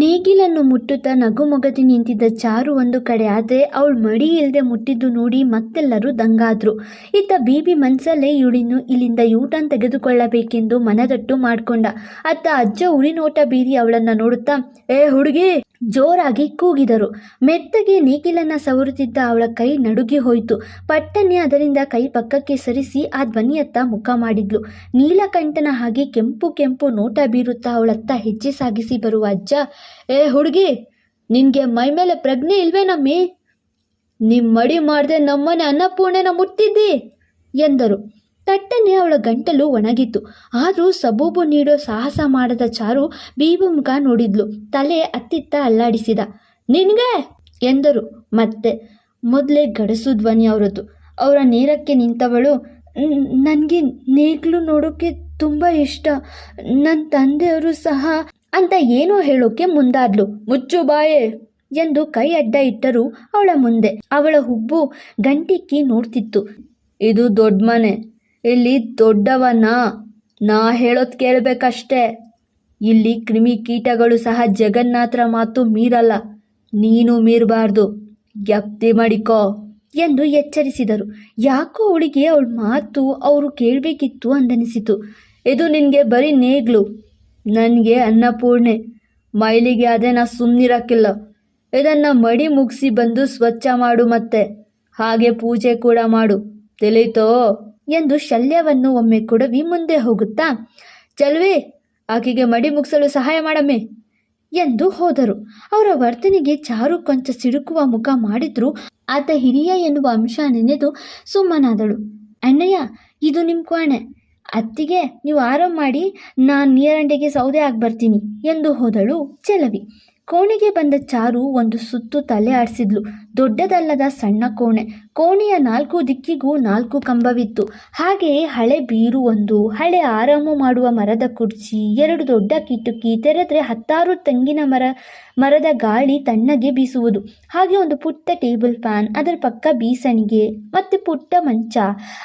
ನೇಗಿಲನ್ನು ಮುಟ್ಟುತ್ತಾ ನಗುಮೊಗದಿ ನಿಂತಿದ್ದ ಚಾರು ಒಂದು ಕಡೆ ಆದರೆ ಅವಳು ಮಡಿ ಇಲ್ಲದೆ ಮುಟ್ಟಿದ್ದು ನೋಡಿ ಮತ್ತೆಲ್ಲರೂ ದಂಗಾದ್ರು. ಇತ್ತ ಬೀಬಿ ಮನ್ಸಲ್ಲೇ ಇವಳಿನ್ನು ಇಲ್ಲಿಂದ ಯೂಟನ್ ತೆಗೆದುಕೊಳ್ಳಬೇಕೆಂದು ಮನದಟ್ಟು ಮಾಡಿಕೊಂಡ. ಅತ್ತ ಅಜ್ಜ ಉರಿನೋಟ ಬೀರಿ ಅವಳನ್ನು ನೋಡುತ್ತಾ, ಏ ಹುಡುಗಿ ಜೋರಾಗಿ ಕೂಗಿದರು. ಮೆತ್ತಗೆ ನೇಗಿಲನ್ನು ಸವರುತ್ತಿದ್ದ ಅವಳ ಕೈ ನಡುಗಿ ಹೋಯಿತು. ಪಟ್ಟನೆ ಅದರಿಂದ ಕೈ ಪಕ್ಕಕ್ಕೆ ಸರಿಸಿ ಆ ಧ್ವನಿಯತ್ತ ಮುಖ ಮಾಡಿದ್ಲು. ನೀಲಕಂಠನ ಹಾಗೆ ಕೆಂಪು ಕೆಂಪು ನೋಟ ಬೀರುತ್ತಾ ಅವಳತ್ತ ಹೆಜ್ಜೆ ಸಾಗಿಸಿ ಬರುವ ಅಜ್ಜ, ಏ ಹುಡುಗಿ, ನಿನಗೆ ಮೈ ಮೇಲೆ ಪ್ರಜ್ಞೆ ಇಲ್ವೇನಮ್ಮಿ ನಿಮ್ಮಡಿ ಮಾಡದೆ ನಮ್ಮನೆ ಅನ್ನಪೂರ್ಣೆನ ಮುಟ್ಟಿದ್ದಿ? ಎಂದರು. ತಟ್ಟನೆ ಅವಳ ಗಂಟಲು ಒಣಗಿತ್ತು. ಆದರೂ ಸಬೂಬು ನೀಡೋ ಸಾಹಸ ಮಾಡದ ಚಾರು ಬೀಬಮ್ಗ ನೋಡಿದ್ಲು. ತಲೆ ಅತ್ತಿತ್ತ ಅಲ್ಲಾಡಿಸಿದ. ನಿನ್ಗೆ? ಎಂದರು. ಮತ್ತೆ, ಮೊದಲೇ ಗಡಸು ಧ್ವನಿ ಅವರದ್ದು. ಅವರ ನೇರಕ್ಕೆ ನಿಂತವಳು ನನಗೆ ನೇಗ್ಲು ನೋಡೋಕ್ಕೆ ತುಂಬ ಇಷ್ಟ. ನನ್ನ ತಂದೆಯವರು ಸಹ ಅಂತ ಏನೋ ಹೇಳೋಕೆ ಮುಂದಾದ್ಲು. ಮುಚ್ಚು ಬಾಯೆ ಎಂದು ಕೈ ಅಡ್ಡ ಇಟ್ಟರು ಅವಳ ಮುಂದೆ. ಅವಳ ಹುಬ್ಬು ಗಂಟಿಕ್ಕಿ ನೋಡ್ತಿತ್ತು. ಇದು ದೊಡ್ಡ ಮನೆ. ಇಲ್ಲಿ ದೊಡ್ಡವನ ನಾ ಹೇಳೋದ್ ಕೇಳ್ಬೇಕಷ್ಟೆ. ಇಲ್ಲಿ ಕ್ರಿಮಿ ಕೀಟಗಳು ಸಹ ಜಗನ್ನಾಥರ ಮಾತು ಮೀರಲ್ಲ. ನೀನು ಮೀರಬಾರ್ದು. ಜ್ಞಪ್ತಿ ಮಾಡಿಕೋ ಎಂದು ಎಚ್ಚರಿಸಿದರು. ಯಾಕೋ ಹುಡುಗಿ ಅವಳ ಮಾತು ಅವರು ಕೇಳಬೇಕಿತ್ತು ಅಂದನಿಸಿತು. ಇದು ನಿನಗೆ ಬರೀ ನೇಗ್ಲು. ನನಗೆ ಅನ್ನಪೂರ್ಣೆ. ಮೈಲಿಗೆ ಆದರೆ ನಾ ಸುಮ್ಮನಿರಕ್ಕಿಲ್ಲ ಇದನ್ನು ಮಡಿ ಮುಗಿಸಿ ಬಂದು ಸ್ವಚ್ಛ ಮಾಡು ಮತ್ತೆ. ಹಾಗೆ ಪೂಜೆ ಕೂಡ ಮಾಡು. ತಿಳಿತೋ? ಎಂದು ಶಲ್ಯವನ್ನು ಒಮ್ಮೆ ಕೊಡವಿ ಮುಂದೆ ಹೋಗುತ್ತಾ, ಚಲ್ವೆ, ಆಕೆಗೆ ಮಡಿ ಮುಗಿಸಲು ಸಹಾಯ ಮಾಡಮ್ಮೆ ಎಂದು ಹೋದರು. ಅವರ ವರ್ತನೆಗೆ ಚಾರು ಕೊಂಚ ಸಿಡುಕುವ ಮುಖ ಮಾಡಿದ್ರು ಆತ ಹಿರಿಯ ಎನ್ನುವ ಅಂಶ ನೆನೆದು ಸುಮ್ಮನಾದಳು. ಅಣ್ಣಯ್ಯ, ಇದು ನಿಮ್ಮ ಕೋಣೆ. ಅತ್ತಿಗೆ ನೀವು ಆರಾಮ್ ಮಾಡಿ, ನಾನು ನೀರಂಡೆಗೆ ಸೌದೆ ಆಗಿ ಬರ್ತೀನಿ ಎಂದು ಹೋದಳು ಚೆಲವಿ. ಕೋಣೆಗೆ ಬಂದ ಚಾರು ಒಂದು ಸುತ್ತು ತಲೆ ಆಡಿಸಿದ್ಲು. ದೊಡ್ಡದಲ್ಲದ ಸಣ್ಣ ಕೋಣೆ. ಕೋಣೆಯ ನಾಲ್ಕು ದಿಕ್ಕಿಗೂ ನಾಲ್ಕು ಕಂಬವಿತ್ತು. ಹಾಗೆಯೇ ಹಳೆ ಬೀರು ಒಂದು, ಹಳೆ ಆರಾಮು ಮಾಡುವ ಮರದ ಕುರ್ಚಿ, ಎರಡು ದೊಡ್ಡ ಕಿಟಕಿ, ತೆರೆದ್ರೆ ಹತ್ತಾರು ತೆಂಗಿನ ಮರ, ಮರದ ಗಾಳಿ ತಣ್ಣಗೆ ಬೀಸುವುದು. ಹಾಗೆ ಒಂದು ಪುಟ್ಟ ಟೇಬಲ್ ಫ್ಯಾನ್, ಅದರ ಪಕ್ಕ ಬೀಸಣಿಗೆ, ಮತ್ತು ಪುಟ್ಟ ಮಂಚ,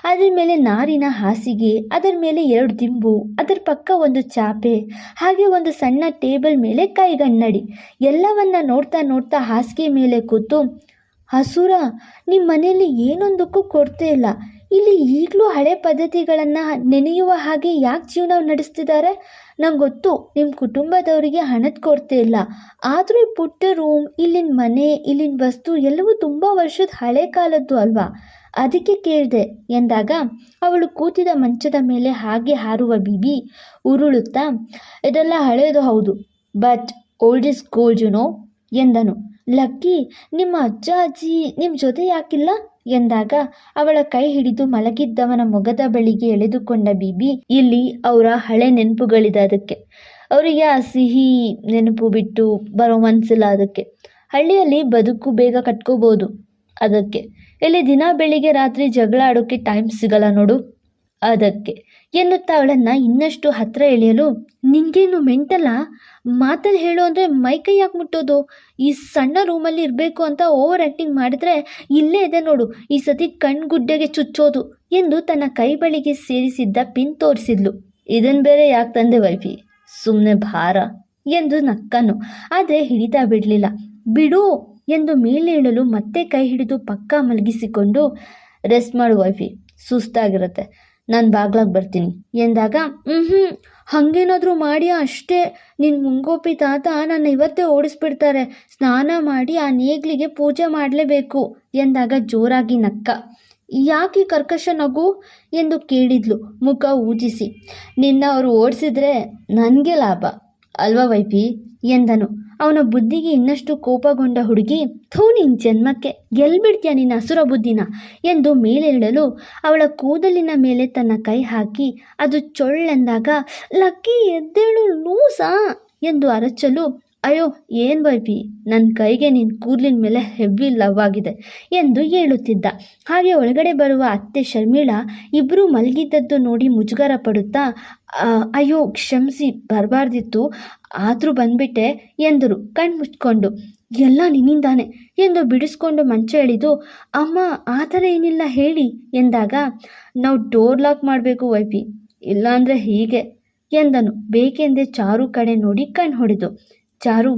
ಅದರ ಮೇಲೆ ನಾರಿನ ಹಾಸಿಗೆ, ಅದರ ಮೇಲೆ ಎರಡು ದಿಂಬು, ಅದರ ಪಕ್ಕ ಒಂದು ಚಾಪೆ, ಹಾಗೆ ಒಂದು ಸಣ್ಣ ಟೇಬಲ್ ಮೇಲೆ ಕೈಗನ್ನಡಿ. ಎಲ್ಲವನ್ನ ನೋಡ್ತಾ ನೋಡ್ತಾ ಹಾಸಿಗೆ ಮೇಲೆ ಕೂತು ಹಸುರ ನಿಮ್ಮ ಮನೆಯಲ್ಲಿ ಏನೊಂದಕ್ಕೂ ಕೊಡ್ತೇ ಇಲ್ಲ. ಇಲ್ಲಿ ಈಗಲೂ ಹಳೆ ಪದ್ಧತಿಗಳನ್ನು ನೆನೆಯುವ ಹಾಗೆ ಯಾಕೆ ಜೀವನ ನಡೆಸ್ತಿದ್ದಾರೆ ನಂಗೆ ಗೊತ್ತು ನಿಮ್ಮ ಕುಟುಂಬದವರಿಗೆ ಹಣದ ಕೊರತೆ ಇಲ್ಲ. ಆದರೂ ಈ ಪುಟ್ಟ ರೂಮ್ ಇಲ್ಲಿನ ಮನೆ, ಇಲ್ಲಿನ ವಸ್ತು ಎಲ್ಲವೂ ತುಂಬ ವರ್ಷದ ಹಳೆ ಕಾಲದ್ದು ಅಲ್ವಾ? ಅದಕ್ಕೆ ಕೇಳಿದೆ, ಎಂದಾಗ ಅವಳು ಕೂತಿದ ಮಂಚದ ಮೇಲೆ ಹಾಗೆ ಹಾರುವ ಬಿಬಿ ಉರುಳುತ್ತಾ, ಇದೆಲ್ಲ ಹಳೆಯದು ಹೌದು but old is gold you know ಎಂದನು. ಲಕ್ಕಿ, ನಿಮ್ಮ ಅಜ್ಜ, ಅಜ್ಜಿ ನಿಮ್ಮ ಜೊತೆ ಯಾಕಿಲ್ಲ? ಎಂದಾಗ ಅವಳ ಕೈ ಹಿಡಿದು ಮಲಗಿದ್ದವನ ಮೊಗದ ಬಳಿಗೆ ಎಳೆದುಕೊಂಡ ಬೀಬಿ ಇಲ್ಲಿ ಅವರ ಹಳೆ ನೆನಪುಗಳಿದೆ ಅದಕ್ಕೆ. ಅವರಿಗೆ ಆ ಸಿಹಿ ನೆನಪು ಬಿಟ್ಟು ಬರೋ ಮನಸ್ಸಿಲ್ಲ ಅದಕ್ಕೆ. ಹಳ್ಳಿಯಲ್ಲಿ ಬದುಕು ಬೇಗ ಕಟ್ಕೋಬೋದು ಅದಕ್ಕೆ. ಇಲ್ಲಿ ದಿನ ಬೆಳಿಗ್ಗೆ ರಾತ್ರಿ ಜಗಳ ಆಡೋಕ್ಕೆ ಟೈಮ್ ಸಿಗಲ್ಲ ನೋಡು. ಅದಕ್ಕೆ. ಎನ್ನುತ್ತಾ ಅವಳನ್ನು ಇನ್ನಷ್ಟು ಹತ್ತಿರ ಎಳೆಯಲು ನಿಂಗೇನು ಮೆಂಟಲ್ಲ? ಮಾತಲ್ಲಿ ಹೇಳು ಅಂದರೆ ಮೈಕೈ ಯಾಕೆ ಮುಟ್ಟೋದು ಈ ಸಣ್ಣ ರೂಮಲ್ಲಿ ಇರಬೇಕು ಅಂತ ಓವರ್ ಆ್ಯಕ್ಟಿಂಗ್ ಮಾಡಿದ್ರೆ ಇಲ್ಲೇ ಇದೆ ನೋಡು. ಈ ಸತಿ ಕಣ್ಗುಡ್ಡೆಗೆ ಚುಚ್ಚೋದು ಎಂದು ತನ್ನ ಕೈ ಬಳಿಗೆ ಸೇರಿಸಿದ್ದ ಪಿನ್ ತೋರಿಸಿದ್ಲು. ಇದನ್ನು ಬೇರೆ ಯಾಕೆ ತಂದೆ ವೈಫಿ? ಸುಮ್ಮನೆ ಭಾರ ಎಂದು ನಕ್ಕನು. ಆದರೆ ಹಿಡಿತಾ ಬಿಡಲಿಲ್ಲ. ಬಿಡು ಎಂದು ಮೇಲೇಳಲು ಮತ್ತೆ ಕೈ ಹಿಡಿದು ಪಕ್ಕ ಮಲಗಿಸಿಕೊಂಡು ರೆಸ್ಟ್ ಮಾಡು ವೈಫಿ, ಸುಸ್ತಾಗಿರುತ್ತೆ. ನಾನು ಬಾಗ್ಲಾಗ ಬರ್ತೀನಿ. ಎಂದಾಗ ಹ್ಞೂ ಹಾಗೇನಾದರೂ ಮಾಡಿ ಅಷ್ಟೇ. ನಿನ್ನ ಮುಂಗೋಪಿ ತಾತ ನನ್ನ ಇವತ್ತೇ ಓಡಿಸ್ಬಿಡ್ತಾರೆ. ಸ್ನಾನ ಮಾಡಿ ಆ ನೇಗ್ಲಿಗೆ ಪೂಜೆ ಮಾಡಲೇಬೇಕು. ಎಂದಾಗ ಜೋರಾಗಿ ನಕ್ಕ. ಯಾಕೆ ಕರ್ಕಶ ನಗು? ಎಂದು ಕೇಳಿದ್ಲು ಮುಖ ಊಜಿಸಿ. ನಿನ್ನ ಅವರು ಓಡಿಸಿದ್ರೆ ನನಗೆ ಲಾಭ. ಅಲ್ವಾ ವೈಪಿ? ಎಂದನು. ಅವನ ಬುದ್ಧಿಗೆ ಇನ್ನಷ್ಟು ಕೋಪಗೊಂಡ ಹುಡುಗಿ, ಥೂ ನಿನ್ ಜನ್ಮಕ್ಕೆ, ಗೆಲ್ಬಿಡ್ತೀಯ ನಿನ್ನ ಹಸುರ ಬುದ್ಧಿನ? ಎಂದು ಮೇಲೇಳಲು ಅವಳ ಕೂದಲಿನ ಮೇಲೆ ತನ್ನ ಕೈ ಹಾಕಿ, ಅದು ಚೊಳ್ಳೆಂದಾಗ, ಲಕ್ಕಿ ಎದ್ದೇಳು ಲೂಸಾ! ಎಂದು ಅರಚಲು ಅಯ್ಯೋ, ಏನು ವೈಪಿ? ನನ್ನ ಕೈಗೆ ನಿನ್ನ ಕೂದಲಿನ ಮೇಲೆ ಹೆವಿ ಲವ್ ಆಗಿದೆ ಎಂದು ಹೇಳುತ್ತಿದ್ದ. ಹಾಗೆ ಒಳಗಡೆ ಬರುವ ಅತ್ತೆ ಶರ್ಮಿಳಾ ಇಬ್ಬರೂ ಮಲಗಿದ್ದದ್ದು ನೋಡಿ ಮುಜುಗರ ಪಡುತ್ತಾ ಅಯ್ಯೋ, ಕ್ಷಮಿಸಿ, ಬರಬಾರ್ದಿತ್ತು, ಆದರೂ ಬಂದ್ಬಿಟ್ಟೆ ಎಂದರು. ಕಣ್ಣು ಮುಚ್ಕೊಂಡು, ಎಲ್ಲ ನಿನ್ನಿಂದಾನೆ ಎಂದು ಬಿಡಿಸ್ಕೊಂಡು ಮಂಚ ಎಳೆದು, ಅಮ್ಮ, ಆ ಥರ ಏನಿಲ್ಲ ಹೇಳಿ ಎಂದಾಗ, ನಾವು ಡೋರ್ ಲಾಕ್ ಮಾಡಬೇಕು ವೈಪಿ, ಇಲ್ಲಾಂದರೆ ಹೀಗೆ ಎಂದನು. ಬೇಕೆಂದೇ ಚಾರು ಕಡೆ ನೋಡಿ ಕಣ್ಣು ಹೊಡೆದು ಚಾರು,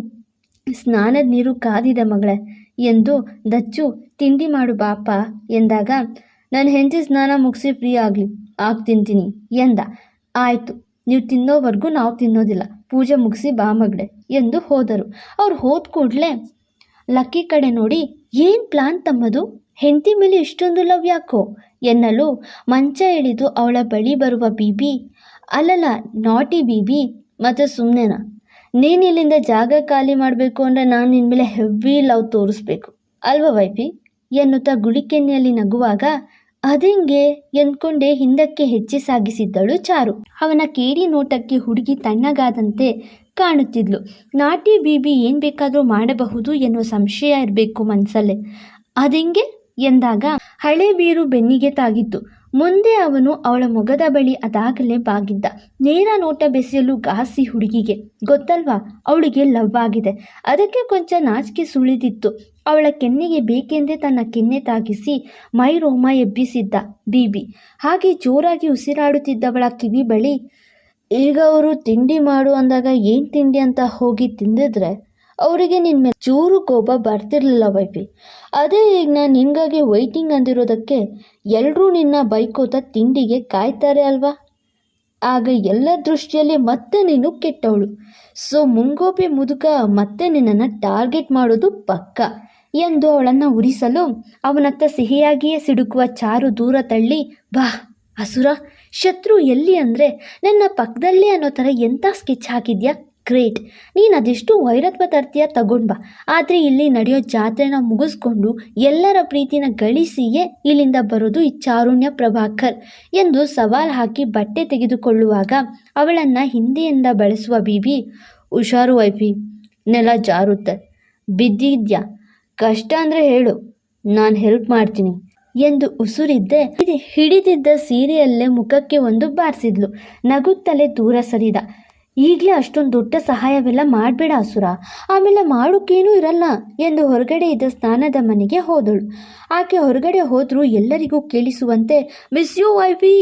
ಸ್ನಾನದ ನೀರು ಕಾದಿದೆ ಮಗಳೆ ಎಂದು ದಚ್ಚು, ತಿಂಡಿ ಮಾಡು ಬಾಪ ಎಂದಾಗ, ನನ್ನ ಹೆಂಡತಿ ಸ್ನಾನ ಮುಗಿಸಿ ಫ್ರೀ ಆಗಲಿ, ಆಗ ತಿಂತೀನಿ ಎಂದ. ಆಯಿತು, ನೀವು ತಿನ್ನೋವರೆಗೂ ನಾವು ತಿನ್ನೋದಿಲ್ಲ, ಪೂಜೆ ಮುಗಿಸಿ ಬಾ ಮಗಡೆ ಎಂದು ಹೋದರು. ಅವ್ರು ಹೋದ ಕೂಡಲೇ ಲಕ್ಕಿ ಕಡೆ ನೋಡಿ, ಏನು ಪ್ಲಾನ್ ತಮ್ಮದು? ಹೆಂಡತಿ ಮೇಲೆ ಇಷ್ಟೊಂದು ಲವ್ ಯಾಕೋ? ಎನ್ನಲು ಮಂಚ ಇಳಿದು ಅವಳ ಬಳಿ ಬರುವ ಬೀಬಿ, ಅಲ್ಲಲ್ಲ, ನಾಟಿ ಬೀಬಿ, ಮತ್ತು ಸುಮ್ಮನೆನಾ ನೀನು ಇಲ್ಲಿಂದ ಜಾಗ ಖಾಲಿ ಮಾಡಬೇಕು ಅಂದರೆ ನಾನು ನಿನ್ನ ಮೇಲೆ ಹೆವಿ ಲವ್ ತೋರಿಸ್ಬೇಕು. ಅಲ್ವಾ ವೈಫಿ? ಎನ್ನುತ್ತಾ ಗುಳಿಕೆನ್ನೆಯಲ್ಲಿ ನಗುವಾಗ ಅದೆಂಗೆ ಎಂದ್ಕೊಂಡೆ ಹಿಂದಕ್ಕೆ ಹೆಚ್ಚಿ ಸಾಗಿಸಿದ್ದಳು ಚಾರು. ಅವನ ಕೇಡಿ ನೋಟಕ್ಕೆ ಹುಡುಗಿ ತಣ್ಣಗಾದಂತೆ ಕಾಣುತ್ತಿದ್ಲು. ನಾಟಿ ಬೀಬಿ ಏನು ಬೇಕಾದರೂ ಮಾಡಬಹುದು ಎನ್ನುವ ಸಂಶಯ ಇರಬೇಕು ಮನಸ್ಸಲ್ಲೇ ಅದೆಂಗೆ ಎಂದಾಗ ಹಳೆ ಬೀರು ಬೆನ್ನಿಗೆ ತಾಗಿತ್ತು. ಮುಂದೆ ಅವನು ಅವಳ ಮೊಗದ ಬಳಿ ಅದಾಗಲೇ ಬಾಗಿದ್ದ. ನೇರ ನೋಟ ಬೆಸೆಯಲು ಗಾಸಿ ಹುಡುಗಿಗೆ. ಗೊತ್ತಲ್ವಾ? ಅವಳಿಗೆ ಲವ್ ಆಗಿದೆ. ಅದಕ್ಕೆ ಕೊಂಚ ನಾಚಿಕೆ ಸುಳಿದಿತ್ತು. ಅವಳ ಕೆನ್ನೆಗೆ ಬೇಕೆಂದೇ ತನ್ನ ಕೆನ್ನೆ ತಾಗಿಸಿ ಮೈ ರೋಮ ಎಬ್ಬಿಸಿದ್ದ ಬೀಬಿ. ಹಾಗೆ ಜೋರಾಗಿ ಉಸಿರಾಡುತ್ತಿದ್ದವಳ ಕಿವಿ ಬಳಿ, ಈಗ ಅವರು ತಿಂಡಿ ಮಾಡು ಅಂದಾಗ ಏನು ತಿಂಡಿ ಅಂತ ಹೋಗಿ ತಿಂದಿದ್ರೆ? ಅವರಿಗೆ ನಿನ್ನ ಮೇಲೆ ಚೂರು ಕೋಪ ಬರ್ತಿರ್ಲಿಲ್ಲ ವೈಫಿ. ಅದೇ ಈಗ ನಾನು ನಿನಗಾಗಿ ವೈಟಿಂಗ್ ಅಂದಿರೋದಕ್ಕೆ ಎಲ್ಲರೂ ನಿನ್ನ ಬೈಕೋತ ತಿಂಡಿಗೆ ಕಾಯ್ತಾರೆ ಅಲ್ವಾ? ಆಗ ಎಲ್ಲ ದೃಷ್ಟಿಯಲ್ಲಿ ಮತ್ತೆ ನೀನು ಕೆಟ್ಟವಳು. ಸೊ ಮುಂಗೋಪಿ ಮುದುಕ ಮತ್ತೆ ನಿನ್ನನ್ನು ಟಾರ್ಗೆಟ್ ಮಾಡೋದು ಪಕ್ಕ. ಎಂದು ಅವಳನ್ನು ಉರಿಸಲು ಅವನತ್ತ ಸಿಹಿಯಾಗಿಯೇ ಸಿಡುಕುವ ಚಾರು ದೂರ ತಳ್ಳಿ, ಬಾ, ಅಸುರ, ಶತ್ರು ಎಲ್ಲಿ ಅಂದರೆ ನನ್ನ ಪಕ್ಕದಲ್ಲೇ ಅನ್ನೋ ಥರ ಎಂಥ ಸ್ಕೆಚ್ ಹಾಕಿದ್ಯಾ? ಗ್ರೇಟ್ ನೀನು ಅದೆಷ್ಟು ವೈರತ್ವ ತರ್ತೀಯ ತಗೊಂಡ್ಬಾ ಆದರೆ ಇಲ್ಲಿ ನಡೆಯೋ ಜಾತ್ರೆನ ಮುಗಿಸ್ಕೊಂಡು ಎಲ್ಲರ ಪ್ರೀತಿನ ಗಳಿಸಿಯೇ ಇಲ್ಲಿಂದ ಬರೋದು ಈ ಚಾರುಣ್ಯ ಪ್ರಭಾಕರ್ ಎಂದು ಸವಾಲ್ ಹಾಕಿ ಬಟ್ಟೆ ತೆಗೆದುಕೊಳ್ಳುವಾಗ ಅವಳನ್ನು ಹಿಂದೆಯಿಂದ ಬಳಸುವ ಬೀಬಿ, ಹುಷಾರು ವೈಫಿ, ನೆಲ ಜಾರುತ್ತೆ. ಬಿದ್ದಿದ್ಯಾ? ಕಷ್ಟ ಅಂದರೆ ಹೇಳು. ನಾನು ಹೆಲ್ಪ್ ಮಾಡ್ತೀನಿ. ಎಂದು ಉಸುರಿದ್ದೆ. ಹಿಡಿದಿದ್ದ ಸೀರೆಯಲ್ಲೇ ಮುಖಕ್ಕೆ ಒಂದು ಬಾರಿಸಿದ್ಲು. ನಗುತ್ತಲೇ ದೂರ ಸರಿದ. ಈಗಲೇ ಅಷ್ಟೊಂದು ದೊಡ್ಡ ಸಹಾಯವೆಲ್ಲ ಮಾಡಬೇಡ ಅಸುರ. ಆಮೇಲೆ ಮಾಡೋಕ್ಕೇನೂ ಇರಲ್ಲ ಎಂದು ಹೊರಗಡೆ ಇದ್ದ ಸ್ನಾನದ ಮನೆಗೆ ಹೋದಳು. ಆಕೆ ಹೊರಗಡೆ ಹೋದರೂ ಎಲ್ಲರಿಗೂ ಕೇಳಿಸುವಂತೆ ಮಿಸ್ ಯು ವೈಫಿ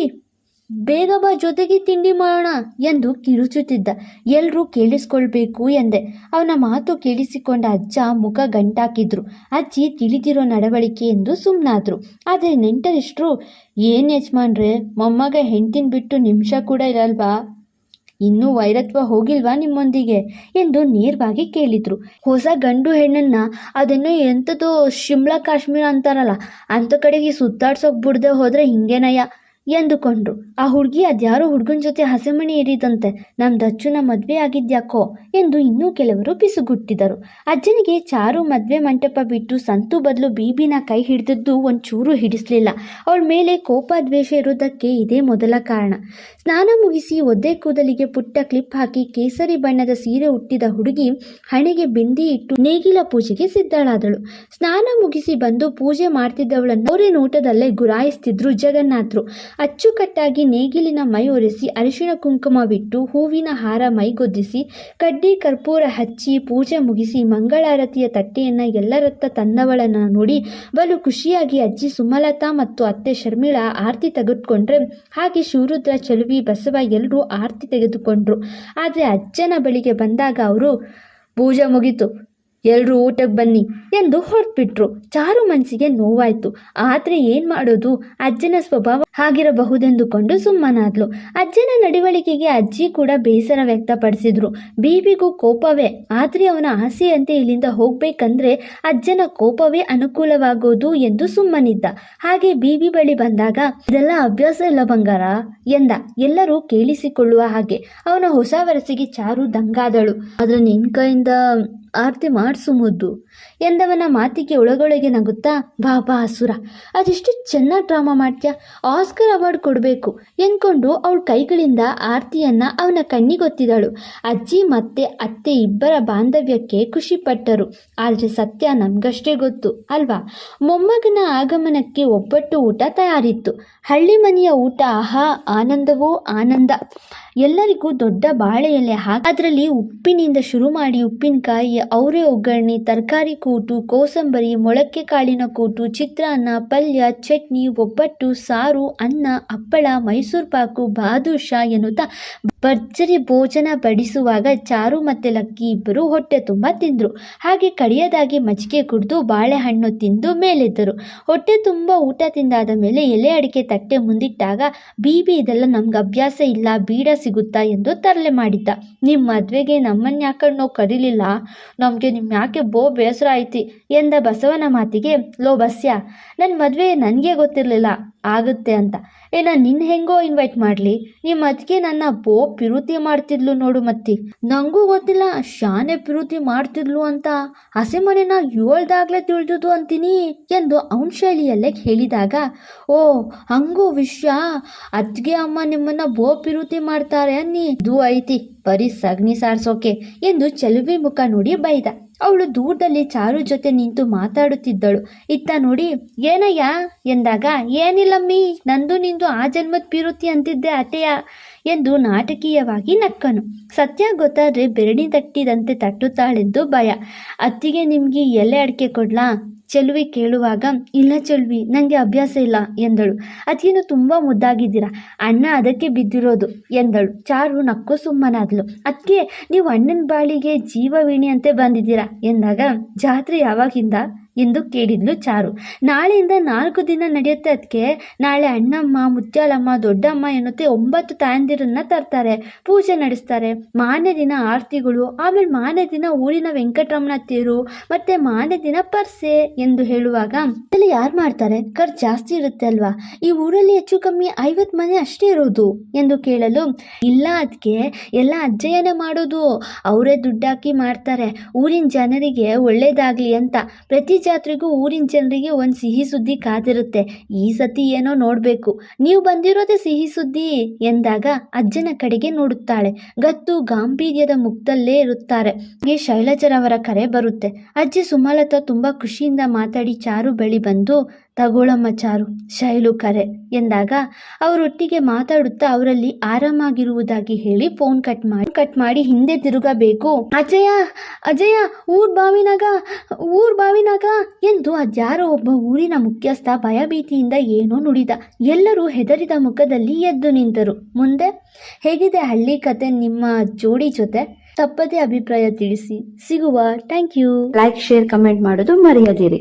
ಬೇಗ ಬಾ, ಜೊತೆಗೆ ತಿಂಡಿ ಮಾಡೋಣ ಎಂದು ಕಿರುಚುತ್ತಿದ್ದ. ಎಲ್ಲರೂ ಕೇಳಿಸ್ಕೊಳ್ಬೇಕು ಎಂದೆ. ಅವನ ಮಾತು ಕೇಳಿಸಿಕೊಂಡ ಅಜ್ಜ ಮುಖ ಗಂಟಾಕಿದ್ರು. ಅಜ್ಜಿ ತಿಳಿದಿರೋ ನಡವಳಿಕೆ ಎಂದು ಸುಮ್ಮನಾದ್ರು ಆದರೆ ನೆಂಟರಿಷ್ಟರು, ಏನು ಯಜಮಾನ್ರೆ, ಮೊಮ್ಮಗ ಹೆಂಡ್ತಿನ ಬಿಟ್ಟು ನಿಮಿಷ ಕೂಡ ಇರಲ್ವಾ? ಇನ್ನೂ ವೈರತ್ವ ಹೋಗಿಲ್ವಾ ನಿಮ್ಮೊಂದಿಗೆ ಎಂದು ನೇರವಾಗಿ ಕೇಳಿದ್ರು. ಹೊಸ ಗಂಡು ಹೆಣ್ಣನ್ನ ಅದನ್ನು ಎಂಥದ್ದು ಶಿಮ್ಲಾ ಕಾಶ್ಮೀರ ಅಂತಾರಲ್ಲ, ಅಂಥ ಕಡೆಗೆ ಸುತ್ತಾಡ್ಸೋಕೆ ಬಿಡದೆ ಹೋದರೆ ಹಿಂಗೇನಯ್ಯ? ಎಂದುಕೊಂಡ್ರು. ಆ ಹುಡುಗಿ ಅದ್ಯಾರೋ ಹುಡುಗನ ಜೊತೆ ಹಸೆಮಣಿ ಏರಿದಂತೆ ನಮ್ಮ ದಚ್ಚುನ ಮದುವೆ ಆಗಿದ್ಯಾಕೋ? ಎಂದು ಇನ್ನೂ ಕೆಲವರು ಪಿಸುಗುಟ್ಟಿದರು ಅಜ್ಜನಿಗೆ ಚಾರು ಮದುವೆ ಮಂಟಪ ಬಿಟ್ಟು ಸಂತು ಬದಲು ಬೀಬಿನ ಕೈ ಹಿಡಿದದ್ದು ಒಂಚೂರು ಹಿಡಿಸ್ಲಿಲ್ಲ. ಅವಳ ಮೇಲೆ ಕೋಪ ದ್ವೇಷ ಇರುವುದಕ್ಕೆ ಇದೇ ಮೊದಲ ಕಾರಣ. ಸ್ನಾನ ಮುಗಿಸಿ ಒದ್ದೆ ಕೂದಲಿಗೆ ಪುಟ್ಟ ಕ್ಲಿಪ್ ಹಾಕಿ ಕೇಸರಿ ಬಣ್ಣದ ಸೀರೆ ಉಟ್ಟಿದ ಹುಡುಗಿ ಹಣೆಗೆ ಬಿಂದಿ ಇಟ್ಟು ನೇಗಿಲ ಪೂಜೆಗೆ ಸಿದ್ಧಳಾದಳು. ಸ್ನಾನ ಮುಗಿಸಿ ಬಂದು ಪೂಜೆ ಮಾಡ್ತಿದ್ದವಳನ್ನು ಅವರೇ ನೋಟದಲ್ಲೇ ಗುರಾಯಿಸ್ತಿದ್ರು ಜಗನ್ನಾಥರು. ಅಚ್ಚುಕಟ್ಟಾಗಿ ನೇಗಿಲಿನ ಮೈ ಒರೆಸಿ ಅರಿಶಿಣ ಕುಂಕುಮವಿಟ್ಟು ಹೂವಿನ ಹಾರ ಮೈಗೊದ್ದಿಸಿ ಕಡ್ಡಿ ಕರ್ಪೂರ ಹಚ್ಚಿ ಪೂಜೆ ಮುಗಿಸಿ ಮಂಗಳಾರತಿಯ ತಟ್ಟೆಯನ್ನು ಎಲ್ಲರತ್ತ ತಂದವಳನ್ನು ನೋಡಿ ಬಲು ಖುಷಿಯಾಗಿ ಅಜ್ಜಿ ಸುಮಲತಾ ಮತ್ತು ಅತ್ತೆ ಶರ್ಮಿಳಾ ಆರತಿ ತೆಗೆದುಕೊಂಡ್ರೆ ಹಾಗೆ ಶಿವರುದ್ರ ಚೆಲುವಿ, ಬಸವ ಎಲ್ಲರೂ ಆರತಿ ತೆಗೆದುಕೊಂಡ್ರು. ಆದರೆ ಅಜ್ಜನ ಬಳಿಗೆ ಬಂದಾಗ ಅವರು, ಪೂಜೆ ಮುಗೀತು. ಎಲ್ಲರೂ ಊಟಕ್ಕೆ ಬನ್ನಿ ಎಂದು ಹೊರಟ್ಬಿಟ್ರು. ಚಾರು ಮನಸ್ಸಿಗೆ ನೋವಾಯಿತು. ಆದರೆ ಏನು ಮಾಡೋದು? ಅಜ್ಜನ ಸ್ವಭಾವ ಹಾಗಿರಬಹುದೆಂದುಕೊಂಡು ಸುಮ್ಮನಾದ್ಲು. ಅಜ್ಜನ ನಡವಳಿಕೆಗೆ ಅಜ್ಜಿ ಕೂಡ ಬೇಸರ ವ್ಯಕ್ತಪಡಿಸಿದ್ರು. ಬೀಬಿಗೂ ಕೋಪವೇ. ಆದ್ರೆ ಅವನ ಆಸೆಯಂತೆ ಇಲ್ಲಿಂದ ಹೋಗ್ಬೇಕಂದ್ರೆ ಅಜ್ಜನ ಕೋಪವೇ ಅನುಕೂಲವಾಗೋದು ಎಂದು ಸುಮ್ಮನಿದ್ದ. ಹಾಗೆ ಬೀಬಿ ಬಳಿ ಬಂದಾಗ, ಇದೆಲ್ಲ ಅಭ್ಯಾಸ ಇಲ್ಲ ಬಂಗಾರ? ಎಂದ. ಎಲ್ಲರೂ ಕೇಳಿಸಿಕೊಳ್ಳುವ ಹಾಗೆ. ಅವನ ಹೊಸ ವರಸಿಗೆ ಚಾರು ದಂಗಾದಳು. ಆದ್ರೆ ನಿನ್ ಕೈಯಿಂದ ಆರತಿ ಮಾಡಿಸು ಎಂದವನ ಮಾತಿಗೆ ಒಳಗೊಳಗೆ ನಗುತ್ತಾ, ಬಾ ಬಾ, ಅಸುರ, ಅದೆಷ್ಟು ಚೆನ್ನಾಗಿ ಡ್ರಾಮಾ ಮಾಡ್ತೀಯ? ಆಸ್ಕರ್ ಅವಾರ್ಡ್ ಕೊಡಬೇಕು. ಎಂದ್ಕೊಂಡು ಅವಳ ಕೈಗಳಿಂದ ಆರತಿಯನ್ನ ಅವನ ಕಣ್ಣಿಗೊತ್ತಿದಳು. ಅಜ್ಜಿ ಮತ್ತೆ ಅತ್ತೆ ಇಬ್ಬರ ಬಾಂಧವ್ಯಕ್ಕೆ ಖುಷಿಪಟ್ಟರು. ಆದರೆ ಸತ್ಯ ನಮಗಷ್ಟೇ ಗೊತ್ತು, ಅಲ್ವಾ? ಮೊಮ್ಮಗನ ಆಗಮನಕ್ಕೆ ಒಬ್ಬಟ್ಟು ಊಟ ತಯಾರಿತ್ತು. ಹಳ್ಳಿ ಮನೆಯ ಊಟ, ಆಹಾ, ಆನಂದವೋ, ಆನಂದ? ಎಲ್ಲರಿಗೂ ದೊಡ್ಡ ಬಾಳೆ ಎಲೆ ಹಾಕಿ ಅದರಲ್ಲಿ ಉಪ್ಪಿನಿಂದ ಶುರು ಮಾಡಿ ಉಪ್ಪಿನಕಾಯಿ, ಅವರೇ ಒಗ್ಗರಣೆ ತರಕಾರಿ ಕೂಟು, ಕೋಸಂಬರಿ, ಮೊಳಕೆ ಕಾಳಿನ ಕೂಟು, ಚಿತ್ರಾನ್ನ, ಪಲ್ಯ, ಚಟ್ನಿ, ಒಬ್ಬಟ್ಟು, ಸಾರು, ಅನ್ನ, ಹಪ್ಪಳ, ಮೈಸೂರು ಪಾಕು, ಬಾದುಷಾ ಎನ್ನುತ್ತಾ ಭರ್ಜರಿ ಭೋಜನ ಬಡಿಸುವಾಗ ಚಾರು ಮತ್ತೆ ಲಕ್ಕಿ ಇಬ್ಬರು ಹೊಟ್ಟೆ ತುಂಬ ತಿಂದರು. ಹಾಗೆ ಕಡಿಯದಾಗಿ ಮಜ್ಜಿಗೆ ಕುಡಿದು ಬಾಳೆಹಣ್ಣು ತಿಂದು ಮೇಲೆದ್ದರು. ಹೊಟ್ಟೆ ತುಂಬ ಊಟ ತಿಂದಾದ ಮೇಲೆ ಎಲೆ ಅಡಿಕೆ ತಟ್ಟೆ ಮುಂದಿಟ್ಟಾಗ, ಬೀಬಿ, ಇದೆಲ್ಲ ನಮ್ಗೆ ಅಭ್ಯಾಸ ಇಲ್ಲ, ಬೀಡ ಸಿಗುತ್ತಾ? ಎಂದು ತರಲೆ ಮಾಡಿದ್ದ. ನಿಮ್ಮ ಮದುವೆಗೆ ನಮ್ಮನ್ನ ಯಾಕಂಡು ನಾವು ಕರೀಲಿಲ್ಲ? ನಮಗೆ ನಿಮ್ಮ ಯಾಕೆ ಬೋ ಬೇಸರ ಐತಿ ಎಂದ ಬಸವನ ಮಾತಿಗೆ, ಲೋ ಬಸ್ಯ ನನ್ನ ಮದುವೆ ನನಗೆ ಗೊತ್ತಿರಲಿಲ್ಲ, ಆಗುತ್ತೆ ಅಂತ. ಏ ನಾನು ನಿನ್ನ ಹೆಂಗೋ ಇನ್ವೈಟ್ ಮಾಡಲಿ? ನಿಮ್ಮ ಅದಕ್ಕೆ ನನ್ನ ಬೋ ಪಿರುತಿ ಮಾಡ್ತಿದ್ಲು ನೋಡು ಮತ್ತಿ. ನನಗೂ ಗೊತ್ತಿಲ್ಲ, ಶಾನೆ ಪಿರುತಿ ಮಾಡ್ತಿದ್ಲು ಅಂತ. ಹಸೆ ಮನೆನ ಏಳ್ದಾಗ್ಲೇ ತಿಳಿದುದು ಅಂತೀನಿ ಎಂದು ಅವನ ಶೈಲಿಯಲ್ಲೇ ಹೇಳಿದಾಗ, ಓ, ಹಂಗೂ ವಿಷಯ ಅದ್ಗೆ ಅಮ್ಮ ನಿಮ್ಮನ್ನ ಬೋ ಪಿರುತಿ ಮಾಡ್ತಾರೆ ಅನ್ನಿ ಇದು ಐತಿ. ಬರೀ ಸಗಣಿ ಸಾರಿಸೋಕೆ ಎಂದು ಚೆಲುವೆ ಮುಖ ನೋಡಿ ಬೈದ. ಅವಳು ದೂರದಲ್ಲಿ ಚಾರು ಜೊತೆ ನಿಂತು ಮಾತಾಡುತ್ತಿದ್ದಳು. ಇತ್ತ ನೋಡಿ, ಏನಯ್ಯ? ಎಂದಾಗ, ಏನಿಲ್ಲಮ್ಮಿ, ನಂದು ನಿಂದು ಆ ಜನ್ಮದ ಪಿರುತಿ ಅಂತಿದ್ದೆ ಅಟೆಯ ಎಂದು ನಾಟಕೀಯವಾಗಿ ನಕ್ಕನು. ಸತ್ಯ ಗೊತ್ತಾದ್ರೆ ಬೆರಣಿ ತಟ್ಟಿದಂತೆ ತಟ್ಟುತ್ತಾಳೆಂದು ಭಯ. ಅತ್ತಿಗೆ ನಿಮಗೆ ಎಲೆ ಅಡಿಕೆ ಕೊಡ್ಲಾ? ಚೆಲುವಿ ಕೇಳುವಾಗ, ಇಲ್ಲ ಚೆಲುವಿ ನನಗೆ ಅಭ್ಯಾಸ ಇಲ್ಲ ಎಂದಳು. ಅದೇನು ತುಂಬ ಮುದ್ದಾಗಿದ್ದೀರಾ? ಅಣ್ಣ ಅದಕ್ಕೆ ಬಿದ್ದಿರೋದು ಎಂದಳು. ಚಾರು ನಕ್ಕು ಸುಮ್ಮನಾದ್ಲು. ಅದಕ್ಕೆ ನೀವು ಅಣ್ಣನ ಬಾಳಿಗೆ ಜೀವ ವೀಣಿಯಂತೆ ಬಂದಿದ್ದೀರಾ? ಎಂದಾಗ, ಜಾತ್ರೆ ಯಾವಾಗಿಂದ? ಎಂದು ಕೇಳಿದ್ಲು ಚಾರು. ನಾಳೆಯಿಂದ ನಾಲ್ಕು ದಿನ ನಡೆಯುತ್ತೆ ಅದಕ್ಕೆ ನಾಳೆ ಅಣ್ಣಮ್ಮ, ಮುತ್ಯಾಲಮ್ಮ, ದೊಡ್ಡಮ್ಮ ಎನ್ನುತ್ತೆ ಒಂಬತ್ತು ತಾಯಂದಿರನ್ನ ತರ್ತಾರೆ. ಪೂಜೆ ನಡೆಸ್ತಾರೆ. ಮಾನ್ಯ ದಿನ ಆರತಿಗಳು, ಆಮೇಲೆ ಮಾನ್ಯ ದಿನ ಊರಿನ ವೆಂಕಟರಮಣ ತೇರು, ಮತ್ತೆ ಮಾನ್ಯ ದಿನ ಪರ್ಸೆ ಎಂದು ಹೇಳುವಾಗ ಅಲ್ಲಿ ಯಾರು ಮಾಡ್ತಾರೆ? ಖರ್ಚು ಜಾಸ್ತಿ ಇರುತ್ತೆ ಅಲ್ವಾ? ಈ ಊರಲ್ಲಿ ಹೆಚ್ಚು ಕಮ್ಮಿ ಐವತ್ತು ಮನೆ ಅಷ್ಟೇ ಇರೋದು ಎಂದು ಕೇಳಲು, ಇಲ್ಲ ಅದಕ್ಕೆ ಎಲ್ಲ ಅಜ್ಜಯ್ಯನೇ ಮಾಡೋದು. ಅವರೇ ದುಡ್ಡಾಕಿ ಮಾಡ್ತಾರೆ. ಊರಿನ ಜನರಿಗೆ ಒಳ್ಳೇದಾಗ್ಲಿ ಅಂತ ಪ್ರತಿ ಜಾತ್ರೆಗೂ ಊರಿನ ಜನರಿಗೆ ಒಂದು ಸಿಹಿ ಸುದ್ದಿ ಕಾದಿರುತ್ತೆ. ಈ ಸತಿ ಏನೋ ನೋಡಬೇಕು. ನೀವು ಬಂದಿರೋದೇ ಸಿಹಿ ಸುದ್ದಿ ಎಂದಾಗ ಅಜ್ಜನ ಕಡೆಗೆ ನೋಡುತ್ತಾಳೆ. ಗತ್ತು ಗಾಂಭೀರ್ಯದ ಮುಖದಲ್ಲೇ ಇರುತ್ತಾರೆ. ಈ ಶೈಲಜರವರ ಕರೆ ಬರುತ್ತೆ. ಅಜ್ಜಿ ಸುಮಲತಾ ತುಂಬಾ ಖುಷಿಯಿಂದ ಮಾತಾಡಿ ಚಾರು ಬಳಿ ಬಂದು ತಗೊಳಮ್ಮ ಚಾರು, ಶೈಲು ಕರೆ ಎಂದಾಗ ಅವರೊಟ್ಟಿಗೆ ಮಾತಾಡುತ್ತಾ ಅವರಲ್ಲಿ ಆರಾಮಾಗಿರುವುದಾಗಿ ಹೇಳಿ ಫೋನ್ ಕಟ್ ಮಾಡಿ ಕಟ್ ಮಾಡಿ ಹಿಂದೆ ತಿರುಗಬೇಕು. ಅಜಯ ಅಜಯ, ಊರ್ ಬಾವಿನಾಗ ಊರ್ ಬಾವಿನಾಗ ಎಂದು ಅದ್ಯಾರೋ ಒಬ್ಬ ಊರಿನ ಮುಖ್ಯಸ್ಥ ಭಯಭೀತಿಯಿಂದ ಏನೋ ನುಡಿದ. ಎಲ್ಲರೂ ಹೆದರಿದ ಮುಖದಲ್ಲಿ ಎದ್ದು ನಿಂತರು. ಮುಂದೆ, ಹೇಗಿದೆ ಹಳ್ಳಿ ಕತೆ ನಿಮ್ಮ ಜೋಡಿ ಜೊತೆ? ತಪ್ಪದೇ ಅಭಿಪ್ರಾಯ ತಿಳಿಸಿ. ಸಿಗುವ. Thank you like share comment ಮಾಡೋದು ಮರೆಯದಿರಿ.